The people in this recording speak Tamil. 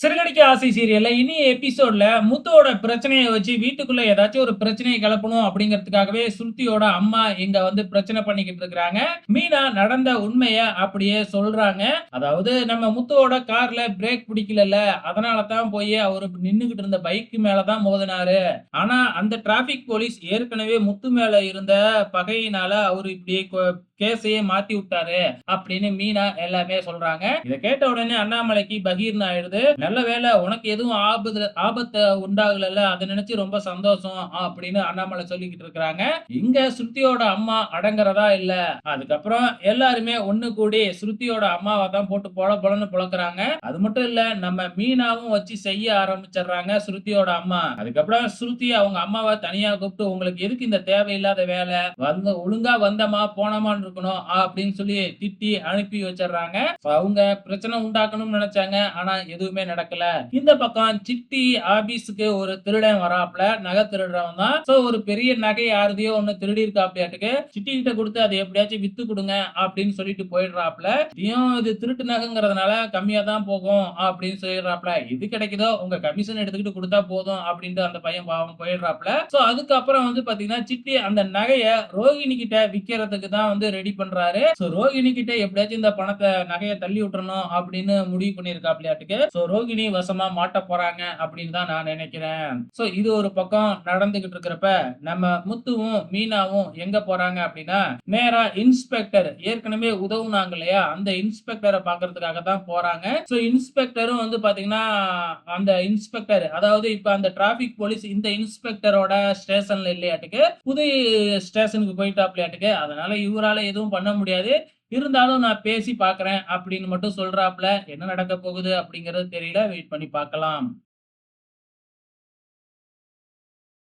சிறுகடிக்க ஆசை சீரியல்ல இனி எபிசோட்ல முத்துவோட பிரச்சனையை வச்சு வீட்டுக்குள்ள ஏதாச்சும் ஒரு பிரச்சனையை கிளப்பணும் அப்படிங்கிறதுக்காகவே சுருத்தியோட அம்மா இங்க வந்து பிரச்சனை பண்ணிக்கிட்டு இருக்கிறாங்க. மீனா நடந்த உண்மைய அப்படியே சொல்றாங்க. அதாவது நம்ம முத்துவோட கார்ல பிரேக் பிடிக்கல அதனால தான் போய் அவரு நின்னுகிட்டு இருந்த பைக் மேலதான் மோதினாரு. ஆனா அந்த டிராபிக் போலீஸ் ஏற்கனவே முத்து மேல இருந்த பகையினால அவரு இப்படி கேஸையே மாத்தி விட்டாரு அப்படின்னு மீனா எல்லாமே சொல்றாங்க. இதை கேட்ட உடனே அண்ணாமலைக்கு பகீர்னு ஆயிடுது. நல்ல வேலை உனக்கு எதுவும் ஆபத்து ஆபத்து உண்டாகல அதை நினைச்சு ரொம்ப சந்தோஷம் அப்படின்னு அண்ணாமலை சொல்லிக்கிட்டு இருக்கிறாங்க. இங்க ஸ்ருதியோட அம்மா அடங்குறதா இல்ல. அதுக்கப்புறம் எல்லாருமே ஒண்ணு கூடி ஸ்ருதியோட அம்மாவை தான் போட்டு பொல பொலன்னு புழக்கிறாங்க அது மட்டும் இல்ல நம்ம மீனாவும் வச்சு செய்ய ஆரம்பிச்சிடுறாங்க ஸ்ருதியோட அம்மா. அதுக்கப்புறம் ஸ்ருதி அவங்க அம்மாவை தனியா கூப்பிட்டு உங்களுக்கு எதுக்கு இந்த தேவையில்லாத வேலை? வந்து ஒழுங்கா வந்தமா போனமான்னு இருக்கணும் அப்படின்னு சொல்லி திட்டி அனுப்பி வச்சிடுறாங்க. அவங்க பிரச்சனை உண்டாக்கணும்னு நினைச்சாங்க ஆனா எதுவுமே நடக்கல. இந்த பக்கம் சிட்டி ஆபீஸுக்கு ஒரு திருடன் வராப்ல நகை திருடுறவன் தான். சோ ஒரு பெரிய நகை யாருதையோ ஒண்ணு திருடி இருக்காப்லையாட்டுக்கு சிட்டி கிட்ட கொடுத்து அதை எப்படியாச்சும் வித்து கொடுங்க அப்படின்னு சொல்லிட்டு போயிடுறாப்ல. இதையும் இது திருட்டு நகைங்கிறதுனால கம்மியா தான் போகும் அப்படின்னு சொல்லிடுறாப்ல. இது கிடைக்குதோ உங்க கமிஷன் எடுத்துக்கிட்டு கொடுத்தா போதும் அப்படின்ட்டு அந்த பையன் பாவம் போயிடுறாப்ல. சோ அதுக்கப்புறம் வந்து பாத்தீங்கன்னா சிட்டி அந்த நகையை ரோஹிணி கிட்ட விற்கிறதுக்கு தான் வந்து ரெடி பண்றாரு. சோ ரோகிணி கிட்ட எப்படியாச்சும் இந்த பணத்தை நகையை தள்ளி விட்டுறணும் அப்படின்னு முடிவு பண்ணிருக்காப்லையாட்டுக்கு சோ ரோகிணி வசமா மாட்ட போறாங்க அப்படின்னு தான் நான் நினைக்கிறேன். சோ இது ஒரு பக்கம் நடந்துகிட்டு இருக்கிறப்ப நம்ம முத்துவும் மீனாவும் எங்க போறாங்க அப்படின்னா நேரா இன்ஸ்பெக்டர் ஏற்கனவே உதவுனாங்க இல்லையா? அந்த இன்ஸ்பெக்டரை பாக்குறதுக்காக தான் போறாங்க. சோ இன்ஸ்பெக்டரும் வந்து பாத்தீங்கன்னா அந்த இன்ஸ்பெக்டர் அதாவது இப்ப அந்த டிராபிக் போலீஸ் இந்த இன்ஸ்பெக்டரோட ஸ்டேஷன்ல இல்லையாட்டுக்கு புது ஸ்டேஷனுக்கு போயிட்டாப்லையாட்டுக்கு. அதனால இவரால எதுவும் பண்ண முடியாது. இருந்தாலும் நான் பேசி பார்க்குறேன் அப்படின்னு மட்டும் சொல்கிறாப்புல என்ன நடக்க போகுது அப்படிங்கறது தெரியல. வெயிட் பண்ணி பார்க்கலாம்.